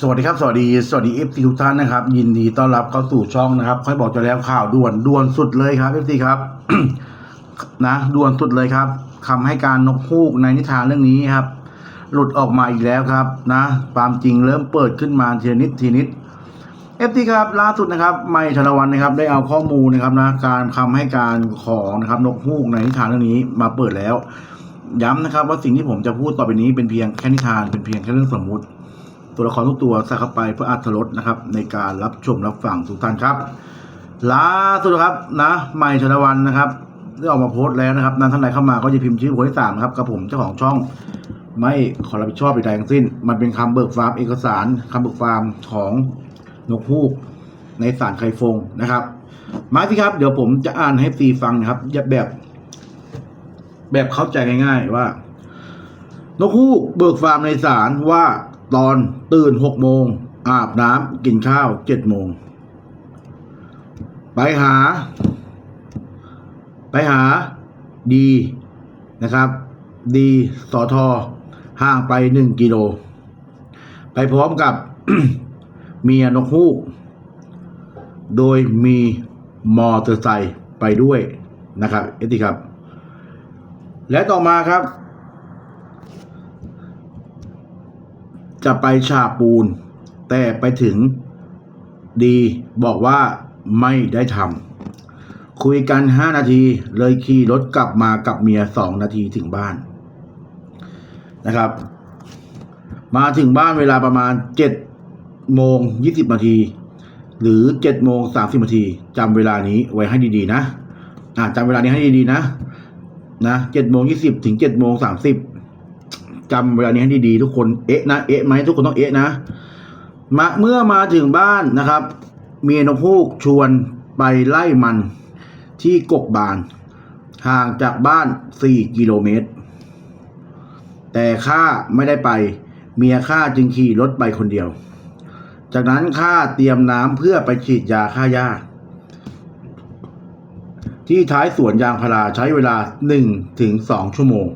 สวัสดีครับ สวัสดีสวัสดีเอฟซีทุกท่านนะครับ ยินดีต้อนรับเข้าสู่ช่องนะครับ ค่อยบอกจะแล้วข่าวด่วนด่วนสุดเลยครับเอฟซีครับ นะด่วนสุดเลยครับคำให้การนกฮูกในนิทานเรื่องนี้ครับ หลุดออกมาอีกแล้วครับนะความจริงเริ่มเปิดขึ้นมาทีนิดทีนิดเอฟซีครับล่าสุดนะครับไม่ธนวันนะครับ ได้เอาข้อมูลนะครับนะการคำให้การของนะครับนกฮูกในนิทานเรื่องนี้มาเปิดแล้ว ย้ำนะครับ ว่าสิ่งที่ผมจะพูดต่อไปนี้เป็นเพียงแค่นิทานเป็นเพียงแค่เรื่องสมมุติ ตัวละครทุกตัวใส่เข้าไปเพื่ออัตรสนะครับ ในการรับชมรับฟังทุกท่านครับล่าสุดครับนะใหม่ชนวันนะครับได้ออกมาโพสต์แล้วนะครับนั้นท่านใดเข้ามาก็จะพิมพ์ชื่อคนที่สามนะครับกับผมเจ้าของช่องไม่ขอรับผิดชอบใดๆทั้งสิ้น มันเป็นคำเบิกฟาร์มเอกสารคำเบิกฟาร์มของนกฮูกในสารไคฟงนะครับมาสิครับ เดี๋ยวผมจะอ่านให้ซีฟังนะครับแบบ แบบเข้าใจง่าย ๆ ว่า นกฮูกเบิกฟาร์มในศาลว่า ตอนตื่นหกโมง อาบน้ำกินข้าวเจ็ดโมง ไปหา ไปหาดีนะครับ ดีสอทอห่างไปหนึ่งกิโล ไปพร้อมกับเมียนกฮูก โดยมีมอเตอร์ไซค์ไปด้วยนะครับ เอติครับ และต่อมาครับ จะไปฉาปูน แต่ไปถึงดีบอกว่าไม่ได้ทำคุยกันห้านาทีเลยขี่รถกลับมากับเมียสองนาทีถึงบ้านนะครับ มาถึงบ้านเวลาประมาณเจ็ดโมงยี่สิบนาทีหรือเจ็ดโมงสามสิบนาทีจำเวลานี้ไว้ให้ดีๆนะอ่าจำเวลานี้ให้ดีๆนะนะเจ็ดโมงยี่สิบถึงเจ็ดโมงสามสิบ จำเวลานี้ให้ดีๆทุกคนเอ๊ะนะเอ๊ะไหมทุกคนต้องเอ๊ะนะมาเมื่อมาถึงบ้านนะครับ เมียนกฮูกชวนไปไล่มันที่กกบาน ห่างจากบ้าน 4 กิโลเมตร แต่ข้าไม่ได้ไป เมียข้าจึงขี่รถไปคนเดียว จากนั้นข้าเตรียมน้ำเพื่อไปฉีดยาฆ่าหญ้า ที่ท้ายสวนยางพาราใช้เวลา1ถึง2ชั่วโมง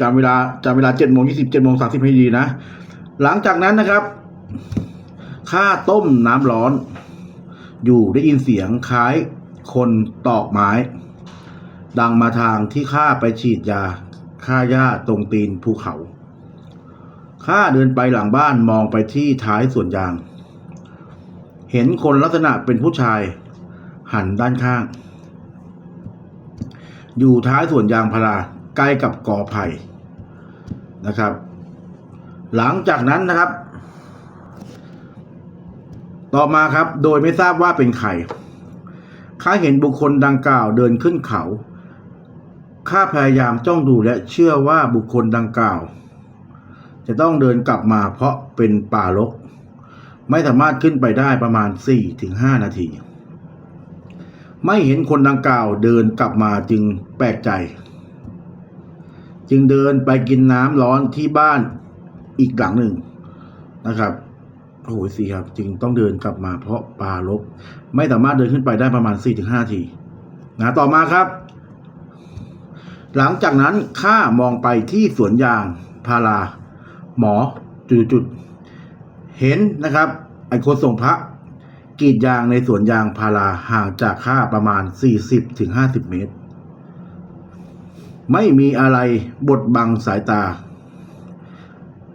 จำเวลาจำเวลาเจ็ดโมงยี่สิบเจ็ดโมงสามสิบให้ดีนะ หลังจากนั้นนะครับข้าต้มน้ำร้อน อยู่ได้ยินเสียงคล้ายคนตอกไม้ ดังมาทางที่ข้าไปฉีดยาฆ่าหญ้าตรงตีนภูเขาข้าเดินไปหลังบ้านมองไปที่ท้ายสวนยาง เห็นคนลักษณะเป็นผู้ชาย หันด้านข้าง อยู่ท้ายสวนยางพารา ใกล้กับกอไผ่นะครับ หลังจากนั้นนะครับ ต่อมาครับโดยไม่ทราบว่าเป็นใครข้าเห็นบุคคลดังกล่าวเดินขึ้นเขาข้าพยายามจ้องดูและเชื่อว่าบุคคลดังกล่าว จะต้องเดินกลับมาเพราะเป็นป่ารก ไม่สามารถขึ้นไปได้ประมาณ 4-5 นาที ไม่เห็นคนดังกล่าวเดินกลับมาจึงแปลกใจ จึงเดินไปกินน้ำร้อนที่บ้านอีกหลังหนึ่งนะครับโอ้โหสิครับ จึงต้องเดินกลับมาเพราะปลาลบไม่สามารถเดินขึ้นไปได้ประมาณ 4-5 ทีนะต่อมาครับ หลังจากนั้นข้ามองไปที่สวนยางพาราหมอจุดๆเห็นนะครับ ไอ้คนส่งพระกรีดยางในสวนยางพาราห่างจากข้าประมาณ 40-50 เมตร ไม่มีอะไรบดบังสายตา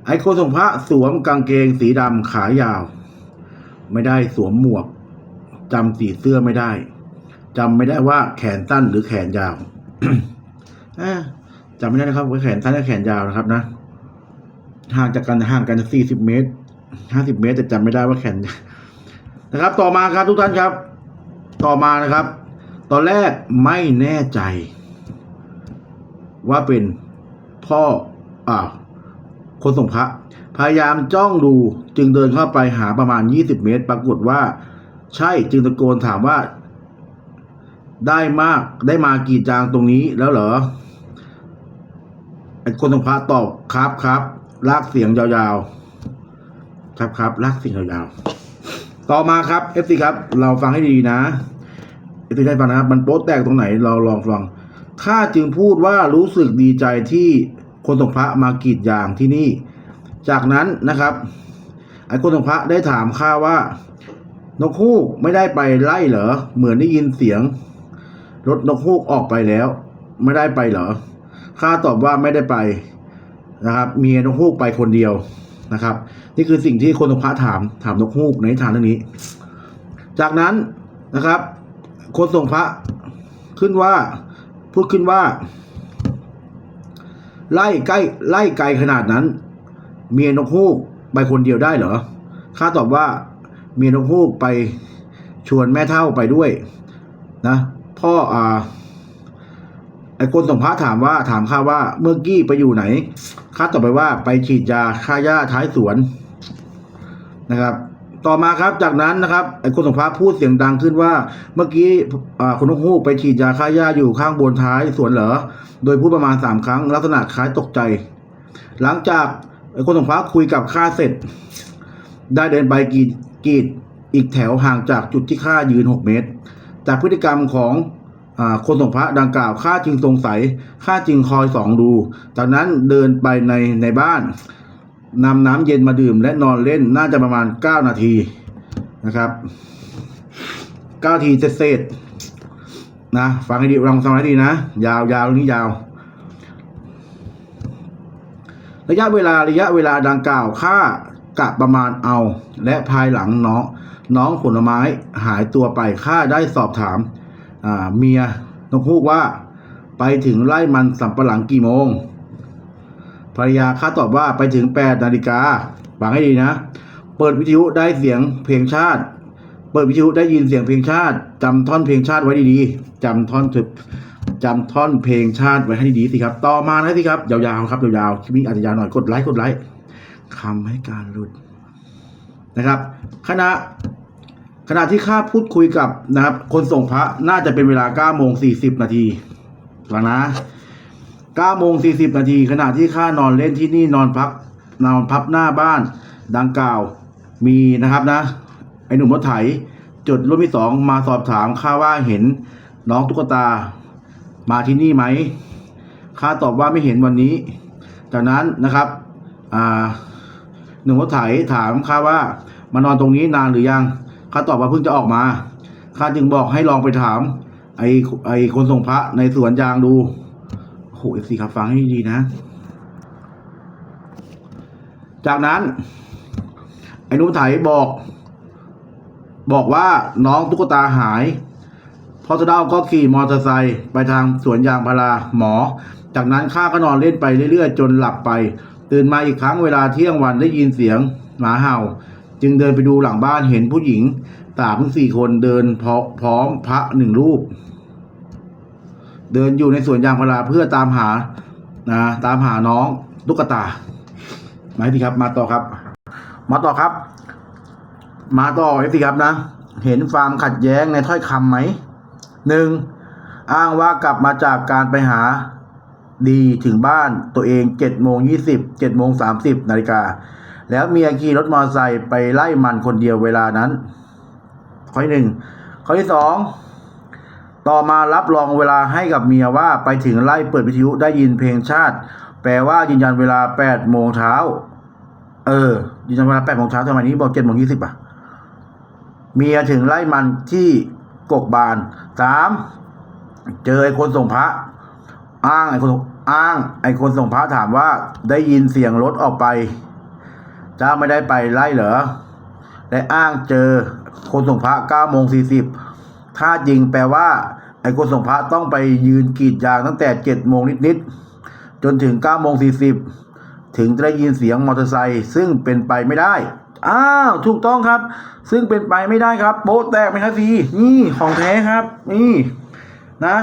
ไอ้คนส่งพระสวมกางเกงสีดำขายาว ไม่ได้สวมหมวกจำสีเสื้อไม่ได้จำไม่ได้ว่าแขนสั้นหรือแขนยาวจำไม่ได้นะครับว่าแขนสั้นหรือแขนยาวนะครับนะห่างจากกันห่างกันสี่สิบเมตรห้าสิบเมตรแต่จำไม่ได้ว่าแขนนะครับ ต่อมาครับทุกท่านครับ ต่อมานะครับ ตอนแรกไม่แน่ใจ ว่าเป็นพ่ออ่าคนส่งพระ พยายามจ้องดูจึงเดินเข้าไปหาประมาณ 20 เมตร ปรากฏว่า ใช่จึงตะโกนถามว่า ได้มากได้มากรีดจางตรงนี้แล้วเหรอคนส่งพระตอบครับครับลากเสียงยาวๆ ครับครับลากเสียงยาวๆ ต่อมาครับเอฟซีครับ เราฟังให้ดีนะเอฟซีได้ฟังนะครับ มันโป๊ะแตกตรงไหนเราลองฟัง ข้าจึงพูดว่ารู้สึกดีใจที่คนส่งพระมากรีดยางที่นี่ จากนั้นนะครับ ไอ้คนส่งพระได้ถามข้าว่านกฮูกไม่ได้ไปไล่เหรอ เหมือนได้ยินเสียงรถนกฮูกออกไปแล้ว ไม่ได้ไปเหรอข้าตอบว่าไม่ได้ไปนะครับเมียนกฮูกไปคนเดียวนะครับ นี่คือสิ่งที่คนส่งพระถามถามนกฮูกในนิทานเรื่องนี้ จากนั้นนะครับ คนส่งพระขึ้นว่า พูดขึ้นว่า ไล่ใกล้ไล่ไกลขนาดนั้น เมียนกฮูกไปคนเดียวได้เหรอข้าตอบว่า เมียนกฮูกไปชวนแม่เท่าไปด้วย นะ พ่ออ่าไอ้คนส่งพระถามว่าถามข้าว่าเมื่อกี้ไปอยู่ไหนข้าตอบไปว่าไปฉีดยาฆ่าหญ้าท้ายสวนนะครับ ต่อมาครับจากนั้นนะครับไอ้คนสงพระพูดเสียงดังขึ้นว่า เมื่อกี้คุณนกฮูกไปฉีดยาฆ่าหญ้าอยู่ข้างบนท้ายสวนเหรอโดยพูดประมาณสามครั้ง ลักษณะคล้ายตกใจ หลังจากไอ้คนสงพระคุยกับข้าเสร็จ ได้เดินไปกีดกีดอีกแถวห่างจากจุดที่ข้ายืนหกเมตร จากพฤติกรรมของอคนสงพระดังกล่าวข้าจึงสงสัยข้าจึงคอยสองดู จากนั้นเดินไปในในบ้าน นำน้ำเย็นมาดื่มและนอนเล่นน่าจะประมาณเก้านาทีนะครับเก้านาทีเสร็จนะ ฟังให้ดีลองฟังให้ดีนะ ยาวยาวนี้ยาว ระยะเวลาระยะเวลาดังกล่าวค่ากะประมาณเอา และภายหลังน้องน้องผลไม้หายตัวไปข้าได้สอบถามเมียนกฮูกว่า ไปถึงไร่มันสำปะหลังกี่โมง ภรรยาข้าตอบว่าไปถึงแปดนาฬิกาฟังให้ดีนะ เปิดวิทยุได้เสียงเพลงชาติ เปิดวิทยุได้ยินเสียงเพลงชาติจำท่อนเพลงชาติไว้ดีๆจำท่อนถึกจำท่อนเพลงชาติไว้ให้ดีๆสิครับ ต่อมานะสิครับยาวๆครับยาวๆคลิปนี้อาจจะยาวหน่อยกดไลค์กดไลค์คำให้การหลุดนะครับขณะขณะที่ข้าพูดคุยกับนะครับ คนส่งพระน่าจะเป็นเวลา9โมง40 นาทีฟังนะ 9โมง40 นาทีขณะที่ข้านอนเล่นที่นี่นอนพักนอนพับหน้าบ้านดังกล่าวมีนะครับนะ ไอหนุ่มรถไถจุดรุ่นที่สองมาสอบถามข้าว่าเห็นน้องตุ๊กตามาที่นี่ไหมข้าตอบว่าไม่เห็นวันนี้ จากนั้นนะครับหนุ่มรถไถถามข้าว่ามานอนตรงนี้นานหรือยังข้าตอบว่าเพิ่งจะออกมาข้าจึงบอกให้ลองไปถามไอไอคนส่งพระในสวนยางดู โอ้โหเอฟซีครับฟังให้ดีนะ จากนั้น ไอ้นุ่มไถบอก บอกว่าน้องตุ๊กตาหายพอสะเดาก็ขี่มอเตอร์ไซค์ไปทางสวนยางพาราหมอ จากนั้นข้าก็นอนเล่นไปเรื่อยๆ จนหลับไป ตื่นมาอีกครั้งเวลาเที่ยงวันได้ยินเสียงหมาเห่า จึงเดินไปดูหลังบ้านเห็นผู้หญิงสามสี่คนเดินพร้อมพระหนึ่งรูป เดินอยู่ในสวนยางพาราเพื่อตามหานะตามหาน้องตุ๊กตามาสิครับ มาต่อครับ มาต่อครับ มาต่อสิครับนะ เห็นความขัดแย้งในถ้อยคำไหมหนึ่งอ้างว่ากลับมาจากการไปหาดีถึงบ้านตัวเองเจ็ดโมงยี่สิบเจ็ดโมงสามสิบนาฬิกา แล้วเมียขี่รถมอเตอร์ไซค์ไปไล่มันคนเดียวเวลานั้น ข้อที่หนึ่งข้อที่สอง ต่อมารับรองเวลาให้กับเมียว่าไปถึงไล่เปิดวิทยุได้ยินเพลงชาติ แปลว่ายืนยันเวลาแปดโมงเช้า เออ ยืนยันเวลาแปดโมงเช้าทำไมนี้บอกเจ็ดโมงยี่สิบอะ เมียถึงไล่มันที่กกบานสามเจอไอ้คนส่งพระ อ้างไอ้คนอ้าง ไอ้คนส่งพระถามว่าได้ยินเสียงรถออกไปเจ้าไม่ได้ไปไล่เหรอและอ้างเจอคนส่งพระเก้าโมงสี่สิบถ้าจริงแปลว่า ไอ้คนส่งพระต้องไปยืนกรีดยางตั้งแต่เจ็ดโมงนิดๆจนถึงเก้าโมงสี่สิบถึงจะได้ยินเสียงมอเตอร์ไซค์ซึ่งเป็นไปไม่ได้อ้าวถูกต้องครับ ซึ่งเป็นไปไม่ได้ครับ โป๊ะแตกไหมครับพี่นี่ของแท้ครับ นี่นะ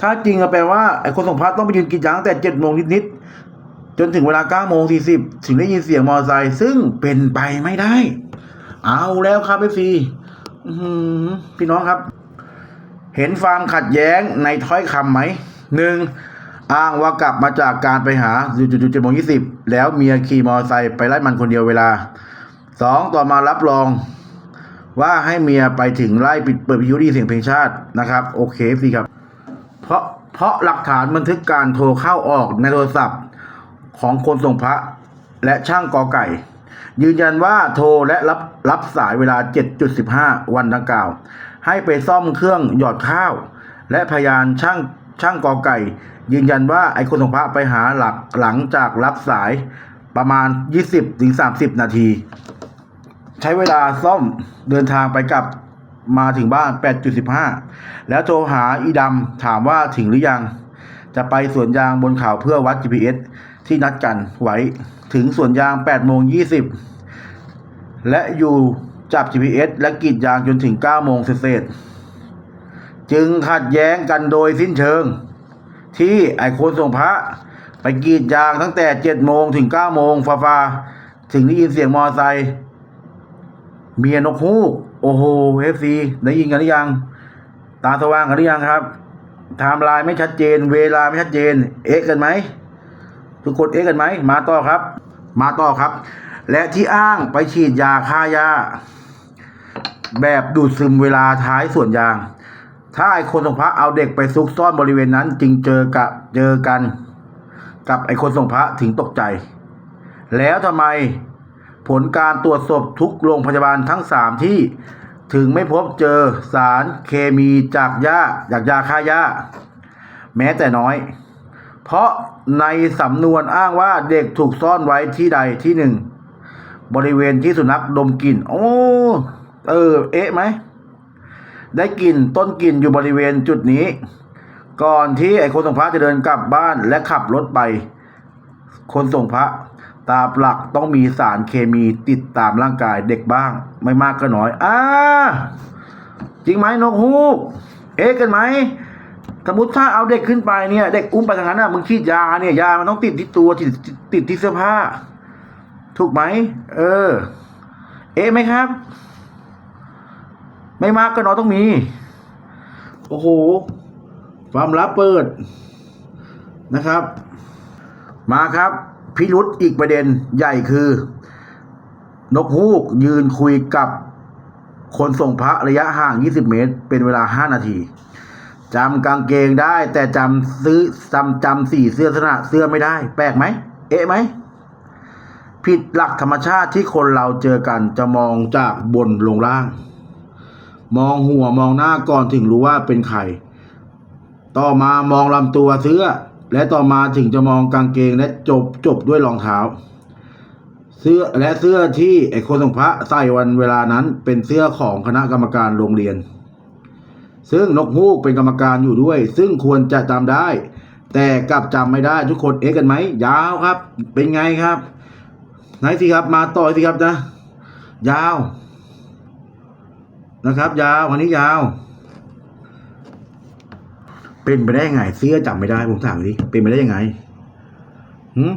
ถ้าจริงอะแปลว่าไอ้คนส่งพระต้องไปยืนกีดยางตั้งแต่เจ็ดโมงนิดๆจนถึงเวลาเก้าโมงสี่สิบถึงได้ยินเสียงมอเตอร์ไซค์ซึ่งเป็นไปไม่ได้ เอาแล้วครับพี่ฟีอื้อหือพี่น้องครับ เห็นความขัดแย้งในถ้อยคำไหมหนึ่งอ้างว่ากลับมาจากการไปหาจุดๆเจ็ดโมงยี่สิบแล้วเมียขี่มอเตอร์ไซค์ไปไล่มันคนเดียวเวลาสองต่อมารับรองว่าให้เมียไปถึงไล่ปิดเปิดวิทยุดีเสียงเพลงชาตินะครับ โอเคสิครับ เพราะเพราะหลักฐานบันทึกการโทรเข้าออกในโทรศัพท์ของคนส่งพระและช่างกอไก่ ยืนยันว่าโทรและรับรับสายเวลา 7.15 วันดังกล่าว ให้ไปซ่อมเครื่องหยอดข้าว และพยานช่างช่างกอไก่ ยืนยันว่าไอ้คนส่งพระไปหาหลักหลังจากรับสายประมาณ 20-30 นาที ใช้เวลาซ่อมเดินทางไปกลับมาถึงบ้าน 8.15 แล้วโทรหาอีดำถามว่าถึงหรือยัง จะไปสวนยางบนเขาเพื่อวัด GPS ที่นัดกันไว้ ถึงสวนยาง8โมง20 และอยู่ จับ GPS และกรีดยางจนถึง 9 โมงเศษจึงขัดแย้งกันโดยสิ้นเชิง ที่ไอคนส่งพระ ไปกรีดยางตั้งแต่ 7 โมงถึง 9 โมงฟ้าฟาๆถึงได้ยินเสียงมอไซค์เมียนกฮูก โอ้โหเอฟซีได้ยินกันหรือยัง ตาสว่างกันหรือยังครับไทม์ไลน์ไม่ชัดเจน เวลาไม่ชัดเจน เอ๊ะกันไหมทุกคนเอ๊ะกันไหม มาต่อครับ มาต่อครับ และที่อ้างไปฉีดยาฆ่าหญ้า แบบดูดซึมเวลาท้ายส่วนยาง ถ้าไอคนส่งพระเอาเด็กไปซุกซ่อนบริเวณนั้น จึงเจอกับเจอกัน กับไอคนส่งพระถึงตกใจ แล้วทำไมผลการตรวจศพทุกโรงพยาบาลทั้งสามที่ถึงไม่พบเจอสารเคมีจากหญ้าจากยาฆ่าหญ้า แม้แต่น้อย เพราะในสำนวนอ้างว่าเด็กถูกซ่อนไว้ที่ใดที่หนึ่ง บริเวณที่สุนัขดมกลิ่น โอ้ เออ เอ๊ะไหม ได้กลิ่นต้นกลิ่นอยู่บริเวณจุดนี้ ก่อนที่ไอ้คนส่งพระจะเดินกลับบ้านและขับรถไป คนส่งพระ ตามหลักต้องมีสารเคมีติดตามร่างกายเด็กบ้าง ไม่มากก็น้อยอ่าจริงไหมนกฮูก เอ๊ะกันไหมสมมติถ้าเอาเด็กขึ้นไปเนี่ย เด็กอุ้มไปทางนั้นอะมึงฉีดยาเนี่ยยามันต้องติดที่ตัวติดติดติดที่เสื้อผ้า ถูกไหม เออ เอ๊ะไหมครับ ไม่มากก็น้อยต้องมี โอ้โห ความลับเปิดนะครับ มาครับพิรุษอีกประเด็นใหญ่คือ นกฮูกยืนคุยกับคนส่งพระระยะห่าง 20 เมตร เป็นเวลา 5 นาทีจำกางเกงได้แต่จำซื้อจำจำสีเสื้อลักษณะเสื้อไม่ได้ แปลกไหม เอ๊ะไหม ผิดหลักธรรมชาติที่คนเราเจอกันจะมองจากบนลงล่าง มองหัวมองหน้าก่อนถึงรู้ว่าเป็นใคร ต่อมามองลำตัวเสื้อ และต่อมาถึงจะมองกางเกงและจบจบด้วยรองเท้า เสื้อและเสื้อที่ไอ้คนสงพระใส่วันเวลานั้นเป็นเสื้อของคณะกรรมการโรงเรียน ซึ่งนกฮูกเป็นกรรมการอยู่ด้วย ซึ่งควรจะจำได้ แต่กลับจำไม่ได้ทุกคนเอ๊ะกันไหมยาวครับ เป็นไงครับ ไหนสิครับมาต่อสิครับนะ ยาว นะครับ ยาววันนี้ยาว เป็นไปได้ยังไง เสื้อจำไม่ได้ผมถามดิเป็นไปได้ยังไงหืม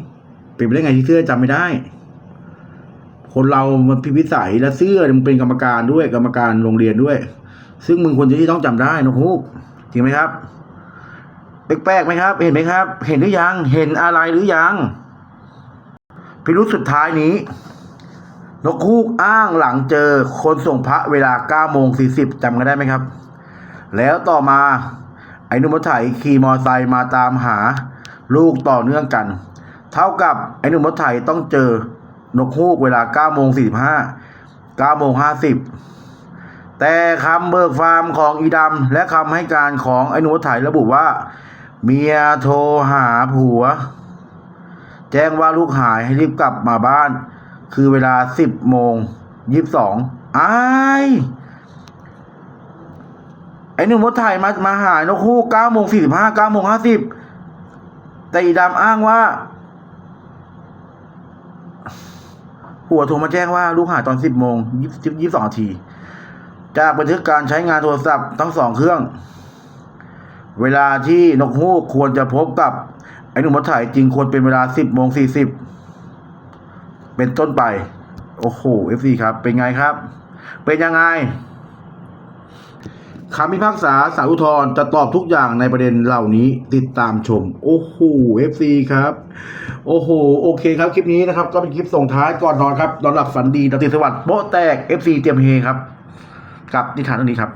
เป็นไปได้ไงที่เสื้อจำไม่ได้ คนเรามันพิวิสัยและเสื้อมันเป็นกรรมการด้วยกรรมการโรงเรียนด้วย ซึ่งมึงควรจะที่ต้องจำได้นกฮูกจริงไหมครับแปลกๆไหมครับ เห็นไหมครับ เห็นหรือยัง เห็นอะไรหรือยังพิรุษสุดท้ายนี้ นกฮูกอ้างหลังเจอคนส่งพระเวลา9โมง40จำกันได้ไหมครับ แล้วต่อมาไอ้หนุ่มรถไถขี่มอไซค์มาตามหาลูกต่อเนื่องกัน เท่ากับไอ้หนุ่มรถไถต้องเจอนกฮูกเวลา9โมง45 9โมง50 แต่คำเบิกฟาร์มของอีดำและคำให้การของไอ้หนุ่มรถไถระบุว่า เมียโทรหาผัว แจ้งว่าลูกหายให้รีบกลับมาบ้าน คือเวลา10โมง22อ้ายไอ้หนุ่มรถไถมามาหายนกฮูก9โมง45 9โมง50แต่อีดำอ้างว่าหัวโทรมาแจ้งว่าลูกหายตอน10โมง20 22นาที จากบันทึกการใช้งานโทรศัพท์ทั้งสองเครื่อง เวลาที่นกฮูกควรจะพบกับ ไอ้หนุ่มรถไถจริงควรเป็นเวลา10โมง40 เป็นต้นไป โอ้โห FC ครับ เป็นไงครับ เป็นยังไงคำพิพากษาสารุทธรจะตอบทุกอย่างในประเด็นเหล่านี้ติดตามชม โอ้โห FC ครับ โอ้โห โอเคครับ คลิปนี้นะครับ ก็เป็นคลิปส่งท้ายก่อนนอนครับนอนหลับฝันดีนอนติดสวัสดิ์โป๊ะแตก FC เตรียมเฮครับ กับนิทานเรื่องนี้ครับ